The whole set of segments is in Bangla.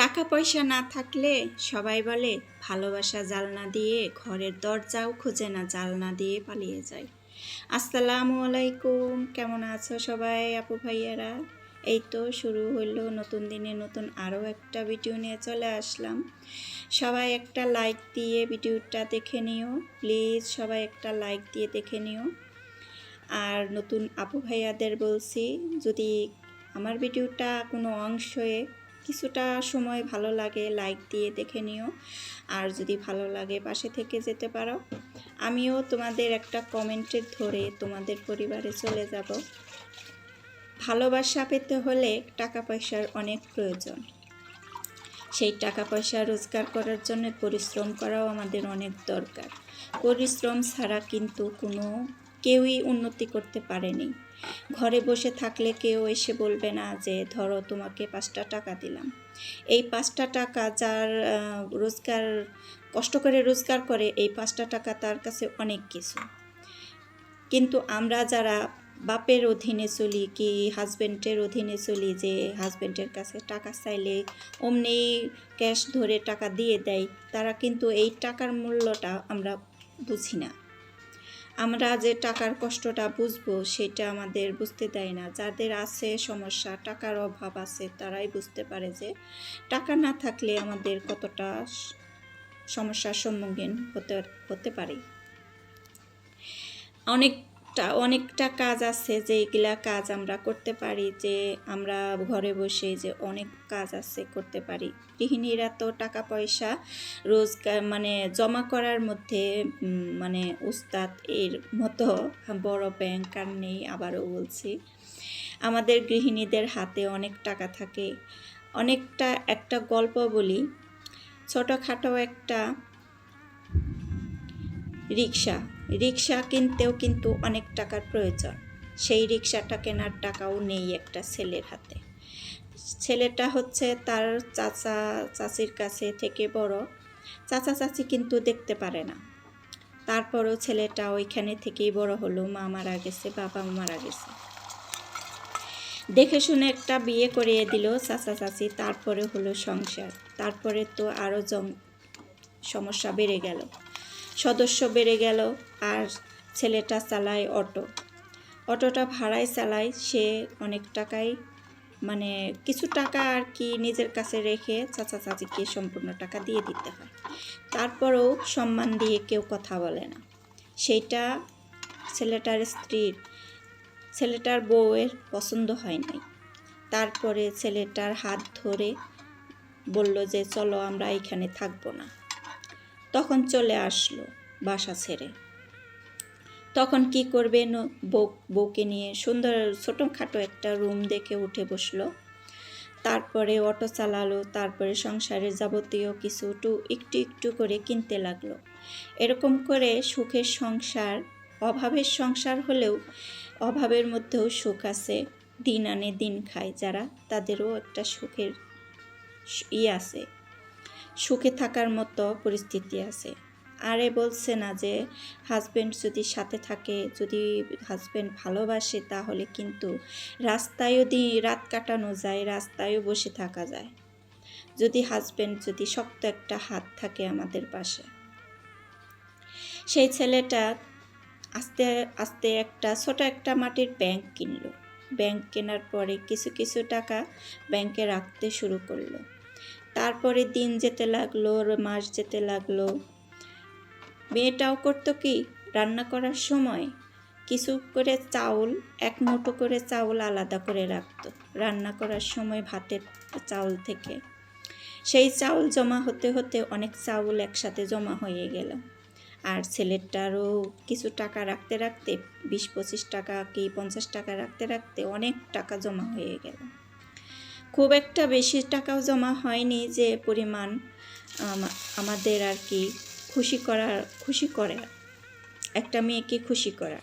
টাকা পয়সা না থাকলে সবাই বলে, ভালোবাসা জালনা দিয়ে ঘরের দরজাও খুঁজে না, জালনা দিয়ে পালিয়ে যায়। আসসালামু আলাইকুম, কেমন আছো সবাই আপু ভাইয়ারা? এই তো শুরু হইল নতুন দিনে নতুন আরও একটা ভিডিও নিয়ে চলে আসলাম। সবাই একটা লাইক দিয়ে ভিডিওটা দেখে নিও, প্লিজ সবাই একটা লাইক দিয়ে দেখে নিও। আর নতুন আপু ভাইয়াদের বলছি, যদি আমার ভিডিওটা কোনো অংশে কিছুটা সময় ভালো লাগে লাইক দিয়ে দেখে নিও। আর যদি ভালো লাগে পাশে থেকে যেতে পারো। আমিও তোমাদের একটা কমেন্টের ধরে তোমাদের পরিবারে চলে যাব। ভালোবাসা পেতে হলে টাকা পয়সার অনেক প্রয়োজন। সেই টাকা পয়সা রোজগার করার জন্য পরিশ্রম করাও আমাদের অনেক দরকার। পরিশ্রম ছাড়া কিন্তু কোনো কেউই উন্নতি করতে পারেনি। ঘরে বসে থাকলে কেউ এসে বলবে না যে, ধরো তোমাকে পাঁচটা টাকা দিলাম। এই পাঁচটা টাকা যার রোজগার, কষ্ট করে রোজগার করে, এই পাঁচটা টাকা তার কাছে অনেক কিছু। কিন্তু আমরা যারা বাপের অধীনে চলি কি হাজব্যান্ডের অধীনে চলি যে হাজব্যান্ডের কাছে টাকা চাইলে অমনি ক্যাশ ধরে টাকা দিয়ে দেয়, তারা কিন্তু এই টাকার মূল্যটা আমরা বুঝি না। আমরা যে টাকার কষ্টটা বুঝব সেটা আমাদের বুঝতে দেয় না। যাদের আছে সমস্যা, টাকার অভাব আছে, তারাই বুঝতে পারে যে টাকা না থাকলে আমাদের কতটা সমস্যার সম্মুখীন হতে হতে পারে। অনেকটা অনেকটা কাজ আছে যেগুলা কাজ আমরা করতে পারি, যে আমরা ঘরে বসে যে অনেক কাজ আছে করতে পারি। গৃহিণীরা তো টাকা পয়সা রোজগার মানে জমা করার মধ্যে মানে উস্তাদ এর মতো বড় ব্যাংক আর নেই আবারও বলছি। আমাদের গৃহিণীদের হাতে অনেক টাকা থাকে। অনেকটা একটা গল্প বলি। ছোটোখাটো একটা রিক্সা রিক্সা কিনতেও কিন্তু অনেক টাকার প্রয়োজন। সেই রিক্সাটা কেনার টাকাও নেই একটা ছেলের হাতে। ছেলেটা হচ্ছে তার চাচা, চাচির কাছে থেকে বড়। চাচা, চাচি কিন্তু দেখতে পারে না। তারপরও ছেলেটা ওইখানে থেকেই বড় হলো, মা মারা গেছে, বাবা মারা গেছে। দেখে শুনে একটা বিয়ে করিয়ে দিল চাচা, চাচি, তারপরে হলো সংসার। তারপরে তো আরও জম সমস্যা বেড়ে গেল। সদস্য বেড়ে গেল আর ছেলেটা চালায় অটো। অটোটা ভাড়ায় চালায় সে অনেক টাকাই মানে কিছু টাকা আর কি নিজের কাছে রেখে চাচা চাচিকে সম্পূর্ণ টাকা দিয়ে দিতে হয়। তারপরেও সম্মান দিয়ে কেউ কথা বলে না। সেইটা ছেলেটার স্ত্রীর, ছেলেটার বউয়ের পছন্দ হয় নাই। তারপরে ছেলেটার হাত ধরে বলল যে, চলো আমরা এখানে থাকব না। তখন চলে আসলো বাসা ছেড়ে। তখন কি করবে বউ বউকে নিয়ে সুন্দর ছোটোখাটো একটা রুম দেখে উঠে বসল। তারপরে অটো চালালো, তারপরে সংসারের যাবতীয় কিছু একটু একটু একটু করে কিনতে লাগল। এরকম করে সুখের সংসার, অভাবের সংসার হলেও অভাবের মধ্যেও সুখ আছে। দিন আনে দিন খায় যারা, তাদেরও একটা সুখের ই আছে। সুখে থাকার মতো পরিস্থিতি আছে। আরে বলছে না যে হাজব্যান্ড যদি সাথে থাকে, যদি হাজব্যান্ড ভালোবাসে, তাহলে কিন্তু রাস্তায়ও দি, রাত কাটানো যায়, রাস্তায়ও বসে থাকা যায়। যদি হাজব্যান্ড যদি শক্ত একটা হাত থাকে আমাদের পাশে। সেই ছেলেটা আস্তে আস্তে একটা ছোট একটা মাটির ব্যাংক কিনলো। ব্যাংক কেনার পরে কিছু কিছু টাকা ব্যাংকে রাখতে শুরু করল। তারপরে দিন যেতে লাগল মাস যেতে লাগল। মেয়েটাও করতো কি, রান্না করার সময় কিছু করে চাউল, এক মুঠো করে চাউল আলাদা করে রাখতো, রান্না করার সময় ভাতের চাউল থেকে। সেই চাউল জমা হতে হতে অনেক চাউল একসাথে জমা হয়ে গেল। আর ছেলেটারও কিছু টাকা রাখতে রাখতে, বিশ পঁচিশ টাকা কি পঞ্চাশ টাকা রাখতে রাখতে অনেক টাকা জমা হয়ে গেল। খুব একটা বেশি টাকাও জমা হয়নি যে পরিমাণ আমাদের আর কি খুশি করার, খুশি করে। একটা মেয়েকে খুশি করা।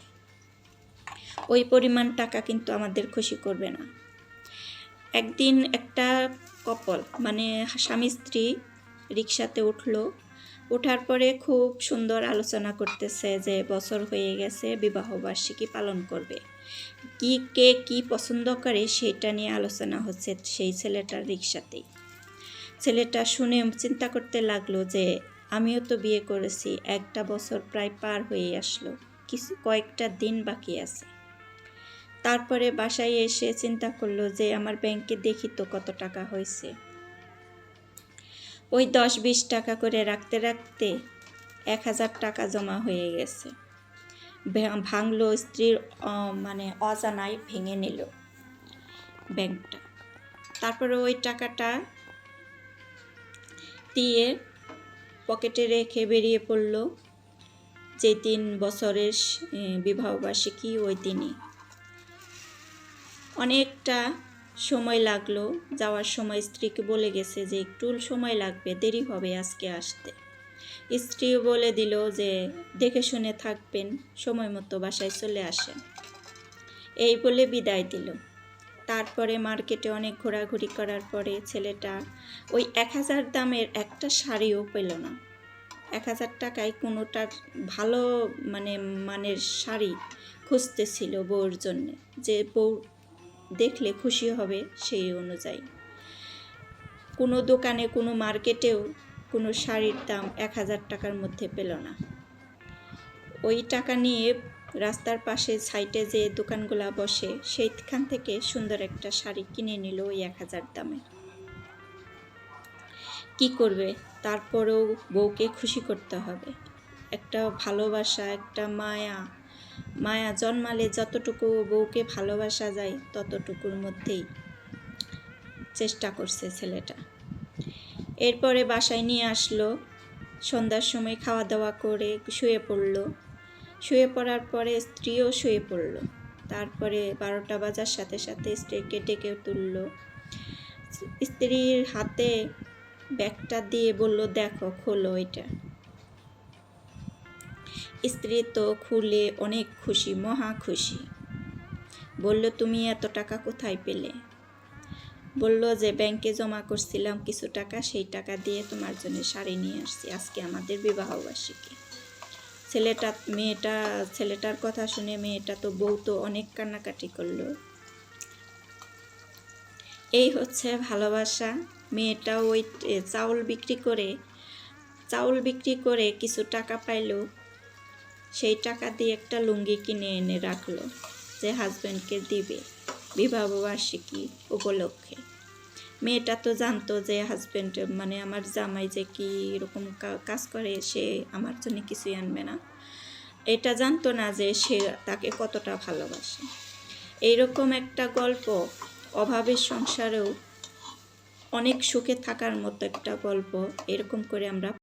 ওই পরিমাণ টাকা কিন্তু আমাদের খুশি করবে না। একদিন একটা কপল মানে স্বামী স্ত্রী রিক্সাতে উঠল। ওঠার পরে খুব সুন্দর আলোচনা করতেছে যে বছর হয়ে গেছে বিবাহবার্ষিকী পালন করবে। কি কে কি পছন্দ করে সেটা নিয়ে আলোচনা হচ্ছে সেই ছেলেটার রিক্সাতেই ছেলেটা শুনে চিন্তা করতে লাগল যে, আমিও তো বিয়ে করেছি, একটা বছর প্রায় পার হয়ে আসলো, কিছু কয়েকটা দিন বাকি আছে। তারপরে বাসায় এসে চিন্তা করল যে, আমার ব্যাংকে দেখি তো কত টাকা হয়েছে। ওই দশ বিশ টাকা করে রাখতে রাখতে এক হাজার টাকা জমা হয়ে গেছে। ভাঙলো, স্ত্রীর মানে অজানায় ভেঙে নিল ব্যাংকটা। তারপরে ওই টাকাটা দিয়ে পকেটে রেখে বেরিয়ে পড়ল যে তিন বছরের বিবাহবার্ষিকী ওই দিনই। অনেকটা সময় লাগল, যাওয়ার সময় স্ত্রীকে বলে গেছে যে একটু সময় লাগবে, দেরি হবে আজকে আসতে। স্ত্রীও বলে দিল যে, দেখে শুনে থাকবেন, সময় মতো বাসায় চলে আসেন। এই বলে বিদায় দিল। তারপরে মার্কেটে অনেক ঘোরাঘুরি করার পরে ছেলেটা ওই এক হাজার দামের একটা শাড়িও পেল না। এক হাজার টাকায় কোনোটার ভালো মানে মানের শাড়ি খুঁজতেছিল বউর জন্যে, যে বউ দেখলে খুশি হবে সেই অনুযায়ী। কোনো দোকানে, কোনো মার্কেটেও কোনো শাড়ির দাম এক হাজার টাকার মধ্যে পেল না। ওই টাকা নিয়ে রাস্তার পাশে সাইটে যে দোকানগুলা বসে, সেইখান থেকে সুন্দর একটা শাড়ি কিনে নিল ওই এক হাজার দামে। কি করবে? তারপরেও বউকে খুশি করতে হবে। একটা ভালোবাসা, একটা মায়া। মায়া জন্মালে যতটুকু বউকে ভালোবাসা যায়, ততটুকুর মধ্যেই চেষ্টা করছে ছেলেটা। এরপরে বাসায় নিয়ে আসলো। সন্ধ্যার সময় খাওয়া দাওয়া করে শুয়ে পড়ল। শুয়ে পড়ার পরে স্ত্রীও শুয়ে পড়ল। তারপরে বারোটা বাজার সাথে সাথে স্ত্রীকে ডেকে তুললো। স্ত্রীর হাতে ব্যাগটা দিয়ে বলল, দেখো, খোলো এটা। স্ত্রী তো খুলে অনেক খুশি, মহা খুশি। বলল, তুমি এত টাকা কোথায় পেলে? বলল যে, ব্যাংকে জমা করছিলাম কিছু টাকা, সেই টাকা দিয়ে তোমার জন্য শাড়ি নিয়ে আসছি। আজকে আমাদের বিবাহবার্ষিকী। ছেলেটা, মেয়েটা, ছেলেটার কথা শুনে মেয়েটা তো বউ তো অনেক কান্নাকাটি করল। এই হচ্ছে ভালোবাসা। মেয়েটা ওই চাউল বিক্রি করে, চাউল বিক্রি করে কিছু টাকা পাইলো। সেই টাকা দিয়ে একটা লুঙ্গি কিনে এনে রাখল যে হাজব্যান্ডকে দিবে বিবাহবার্ষিকী উপলক্ষে। মেয়েটা তো জানতো যে হাজব্যান্ড মানে আমার জামাই যে কি এরকম কাজ করে, সে আমার জন্য কিছুই আনবে না। এটা জানতো না যে সে তাকে কতটা ভালোবাসে। এইরকম একটা গল্প, অভাবের সংসারেও অনেক সুখে থাকার মতো একটা গল্প, এরকম করে আমরা